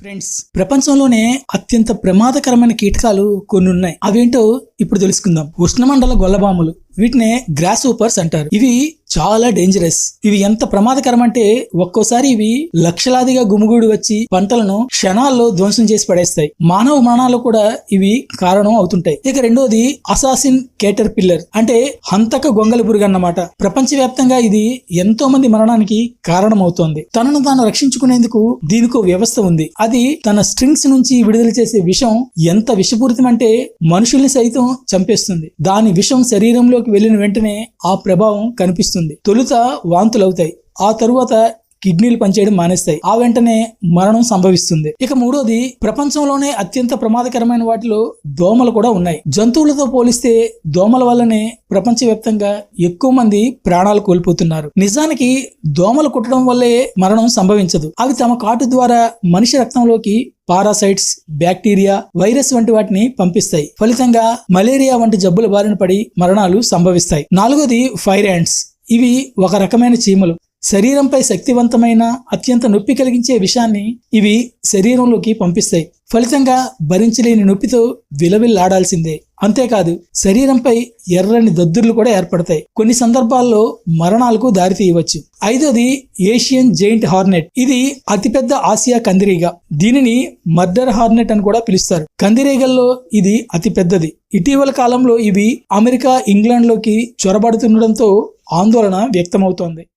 Friends ప్రపంచంలోనే అత్యంత ప్రమాదకరమైన కీటకాలు కొన్ని ఉన్నాయి అవేంటో ఇప్పుడు తెలుసుకుందాం. ఉష్ణమండల గొల్లబాములు. వీటినే గ్రాస్ ఊపర్స్ అంటారు. ఇవి చాలా డేంజరస్ ఇవి ఎంత ప్రమాదకరం అంటే ఒక్కోసారి ఇవి లక్షలాదిగా గుమిగూడి వచ్చి పంటలను క్షణాల్లో ధ్వంసం చేసి పడేస్తాయి. మానవ మరణాలు కూడా ఇవి కారణం అవుతుంటాయి. ఇక రెండోది అసాసిన్ కేటర్ పిల్లర్ అంటే హంతక గొంగలి పురుగు అన్నమాట. ప్రపంచవ్యాప్తంగా ఇది ఎంతో మంది మరణానికి కారణమవుతోంది. తనను తాను రక్షించుకునేందుకు దీనికో వ్యవస్థ ఉంది. అది తన స్ట్రింగ్స్ నుంచి విడుదల చేసే విషం ఎంత విషపూరితం అంటే మనుషుల్ని సైతం చంపేస్తుంది. దాని విషం శరీరంలోకి వెళ్ళిన వెంటనే ఆ ప్రభావం కనిపిస్తుంది. తొలుత వాంతులవుతాయి. ఆ తరువాత కిడ్నీలు పనిచేయడం మానేస్తాయి. ఆ వెంటనే మరణం సంభవిస్తుంది. ఇక మూడోది ప్రపంచంలోనే అత్యంత ప్రమాదకరమైన వాటిలో దోమలు కూడా ఉన్నాయి. జంతువులతో పోలిస్తే దోమల వల్లనే ప్రపంచవ్యాప్తంగా ఎక్కువ మంది ప్రాణాలు కోల్పోతున్నారు. నిజానికి దోమలు కుట్టడం వల్లే మరణం సంభవించదు. అవి తమ కాటు ద్వారా మనిషి రక్తంలోకి పారాసైట్స్ బ్యాక్టీరియా వైరస్ వంటి వాటిని పంపిస్తాయి. ఫలితంగా మలేరియా వంటి జబ్బుల బారిన పడి మరణాలు సంభవిస్తాయి. నాలుగోది ఫైర్ యాండ్స్. ఇవి ఒక రకమైన చీమలు. శరీరంపై శక్తివంతమైన అత్యంత నొప్పి కలిగించే విషాన్ని ఇవి శరీరంలోకి పంపిస్తాయి. ఫలితంగా భరించలేని నొప్పితో విలవిల్లాడాల్సిందే. అంతేకాదు శరీరంపై ఎర్రని దద్దుర్లు కూడా ఏర్పడతాయి. కొన్ని సందర్భాల్లో మరణాలకు దారితీయవచ్చు ఐదోది ఏషియన్ జైంట్ హార్నెట్. ఇది అతిపెద్ద ఆసియా కందిరీగ. దీనిని మర్డర్ హార్నెట్ అని కూడా పిలుస్తారు. కందిరీగల్లో ఇది అతిపెద్దది. ఇటీవల కాలంలో ఇవి అమెరికా ఇంగ్లాండ్లోకి చొరబడుతుండడంతో ఆందోళన వ్యక్తమవుతోంది.